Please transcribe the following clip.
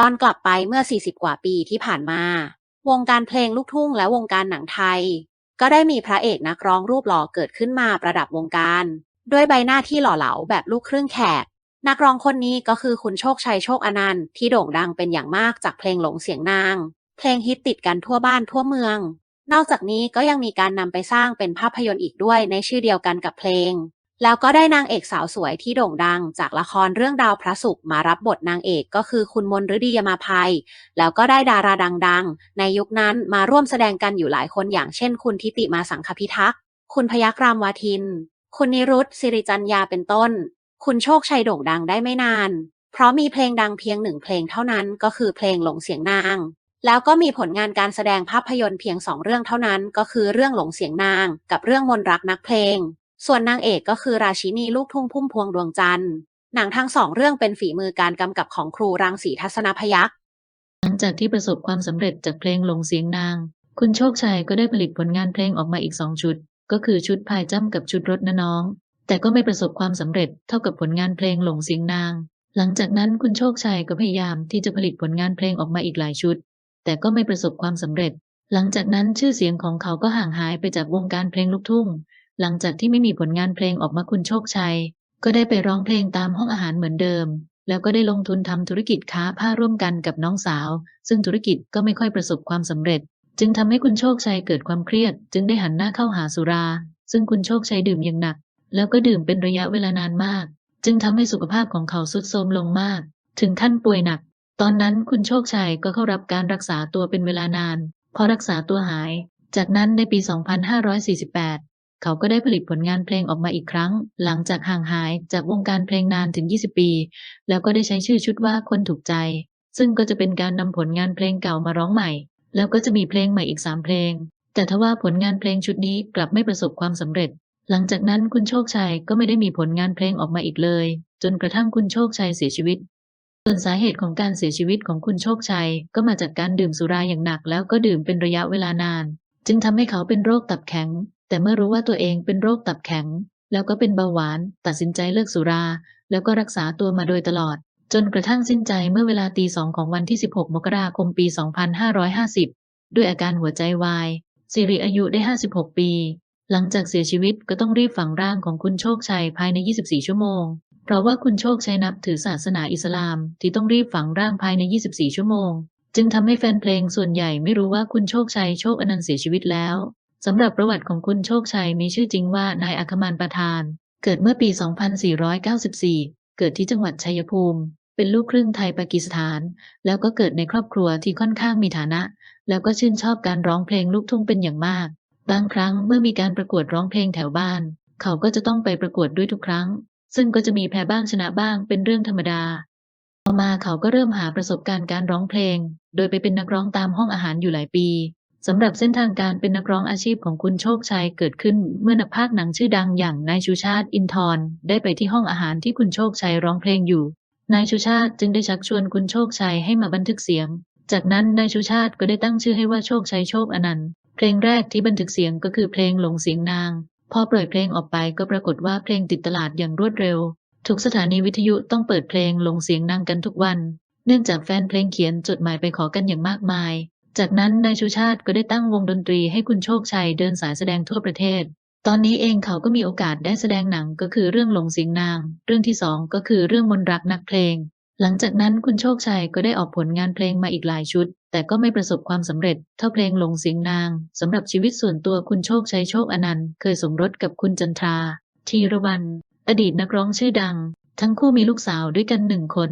ตอนกลับไปเมื่อ 40 กว่าปีที่ผ่านมา วงการเพลงลูกทุ่งและวงการหนังไทย ก็ได้มีพระเอกนักร้องรูปหล่อเกิดขึ้นมาประดับวงการ ด้วยใบหน้าที่หล่อเหลาแบบลูกครึ่งแขก นักร้องคนนี้ก็คือคุณโชคชัยโชคอนันต์ที่โด่งดังเป็นอย่างมากจากเพลงหลงเสียงนาง เพลงฮิตติดกันทั่วบ้านทั่วเมือง นอกจากนี้ก็ยังมีการนำไปสร้างเป็นภาพยนตร์อีกด้วยในชื่อเดียวกันกับเพลง แล้วก็ได้นางเอกสาวสวยที่โด่งดัง จากละครเรื่องดาวพระศุกร์มารับบทนางเอกก็คือคุณมนฤดียมาภัย แล้วก็ได้ดาราดังๆ ในยุคนั้นมาร่วมแสดงกันอยู่หลายคนอย่างเช่น คุณทิติมาสังคพิทักษ์ คุณพยัคฆรามวาทิน คุณนิรุตสิริจัญญาเป็นต้น คุณโชคชัยโด่งดังได้ไม่นาน เพราะมีเพลงดังเพียงหนึ่งเพลงเท่านั้นก็คือเพลงหลงเสียงนาง แล้วก็มีผลงานการแสดงภาพยนตร์เพียงสองเรื่องเท่านั้น ก็คือเรื่องหลงเสียงนาง กับเรื่องมนรักนักเพลง ส่วนนางเอกก็คือราชินีลูกทุ่งพุ่มพวงดวงจันทร์ หนังทั้งสองเรื่องเป็นฝีมือการกำกับของครูรังสีทัศนพยัคฆ์หลังจากที่ประสบความสำเร็จจากเพลงลงเสียงนาง คุณโชคชัยก็ได้ผลิตผลงานเพลงออกมาอีกสองชุด ก็คือชุดพายจ้ำกับชุดรถนะน้อง แต่ก็ไม่ประสบความสำเร็จเท่ากับผลงานเพลงลงเสียงนาง หลังจากนั้นคุณโชคชัยก็พยายามที่จะผลิตผลงานเพลงออกมาอีกหลายชุด แต่ก็ไม่ประสบความสำเร็จ หลังจากนั้นชื่อเสียงของเขาก็ห่างหายไปจากวงการเพลงลูกทุ่ง หลังจากที่ไม่มีผลงานเพลงออกมาคุณโชคชัย ก็ได้ไปร้องเพลงตามห้องอาหารเหมือนเดิม แล้วก็ได้ลงทุนทำธุรกิจค้าผ้าร่วมกันกับน้องสาว ซึ่งธุรกิจก็ไม่ค่อยประสบความสำเร็จ จึงทำให้คุณโชคชัยเกิดความเครียด จึงได้หันหน้าเข้าหาสุรา ซึ่งคุณโชคชัยดื่มอย่างหนัก แล้วก็ดื่มเป็นระยะเวลานานมาก จึงทำให้สุขภาพของเขาทรุดโทรมลงมาก ถึงขั้นป่วยหนัก ตอนนั้นคุณโชคชัยก็เข้ารับการรักษาตัวเป็นเวลานาน พอรักษาตัวหาย จากนั้นในปี 2548 เขาก็ได้ผลิตผลงานเพลงออกมาอีกครั้ง หลังจากห่างหายจากวงการเพลงนานถึง 20 ปี แล้วก็ได้ใช้ชื่อชุดว่าคนถูกใจ ซึ่งก็จะเป็นการนำผลงานเพลงเก่ามาร้องใหม่ แล้วก็จะมีเพลงใหม่อีก 3 เพลง แต่ทว่าผลงานเพลงชุดนี้กลับไม่ประสบความสำเร็จ หลังจากนั้นคุณโชคชัยก็ไม่ได้มีผลงานเพลงออกมาอีกเลย จนกระทั่งคุณโชคชัยเสียชีวิตส่วนสาเหตุของการเสียชีวิตของคุณโชคชัย ก็มาจากการดื่มสุราอย่างหนักแล้วก็ดื่มเป็นระยะเวลานาน จึงทำให้เขาเป็นโรคตับแข็ง แต่เมื่อรู้ว่าตัวเองเป็นโรคตับแข็ง แล้วก็เป็นเบาหวาน ตัดสินใจเลิกสุรา แล้วก็รักษาตัวมาโดยตลอด จนกระทั่งสิ้นใจเมื่อเวลาตีสองของวันที่ 16 มกราคมปี 2550 ด้วยอาการหัวใจวายสิริอายุได้ 56 ปี หลังจากเสียชีวิตก็ต้องรีบฝังร่างของคุณโชคชัยภายใน 24 ชั่วโมง เพราะว่าคุณโชคชัยนับถือศาสนาอิสลาม ที่ต้องรีบฝังร่างภายใน 24 ชั่วโมง จึงทำให้แฟนเพลงส่วนใหญ่ไม่รู้ว่าคุณโชคชัยโชคอนันต์เสียชีวิตแล้ว สำหรับประวัติของคุณโชคชัยมีชื่อจริงว่านายอัคมานประธาน เกิดเมื่อปี 2494 เกิดที่จังหวัดชัยภูมิ เป็นลูกครึ่งไทยปากีสถาน แล้วก็เกิดในครอบครัวที่ค่อนข้างมีฐานะ แล้วก็ชื่นชอบการร้องเพลงลูกทุ่งเป็นอย่างมาก บางครั้งเมื่อมีการประกวดร้องเพลงแถวบ้าน เขาก็จะต้องไปประกวดด้วยทุกครั้ง ซึ่งก็จะมีแพ้บ้างชนะบ้างเป็นเรื่องธรรมดาต่อมาเขาก็เริ่มหาประสบการณ์การร้องเพลง โดยไปเป็นนักร้องตามห้องอาหารอยู่หลายปี สำหรับเส้นทางการเป็นนักร้องอาชีพของคุณโชคชัยเกิดขึ้น เมื่อนักพากย์หนังชื่อดังอย่างนายชูชาติอินทร์ได้ไปที่ห้องอาหารที่คุณโชคชัยร้องเพลงอยู่ นายชูชาติจึงได้ชักชวนคุณโชคชัยให้มาบันทึกเสียง จากนั้นนายชูชาติก็ได้ตั้งชื่อให้ว่าโชคชัยโชคอนันต์ เพลงแรกที่บันทึกเสียงก็คือเพลงหลงเสียงนาง พอปล่อยเพลงออกไปก็ปรากฏว่าเพลงติดตลาดอย่างรวดเร็ว ทุกสถานีวิทยุต้องเปิดเพลงหลงเสียงนางกันทุกวัน เนื่องจากแฟนเพลงเขียนจดหมายไปขอกันอย่างมากมาย จากนั้นนายชูชาติก็ได้ตั้งวงดนตรีให้คุณโชคชัยเดินสายแสดงทั่วประเทศ ตอนนี้เองเขาก็มีโอกาสได้แสดงหนังก็คือเรื่องหลงสียงนาง เรื่องที่สองก็คือเรื่องมนรักนักเพลง หลังจากนั้นคุณโชคชัยก็ได้ออกผลงานเพลงมาอีกหลายชุด แต่ก็ไม่ประสบความสำเร็จเท่าเพลงหลงสียงนางสำหรับชีวิตส่วนตัวคุณโชคชัยโชคอนันต์เคยสมรสกับคุณจันทรา ทีรวันอดีตนักร้องชื่อดัง ทั้งคู่มีลูกสาวด้วยกันหนึ่งคน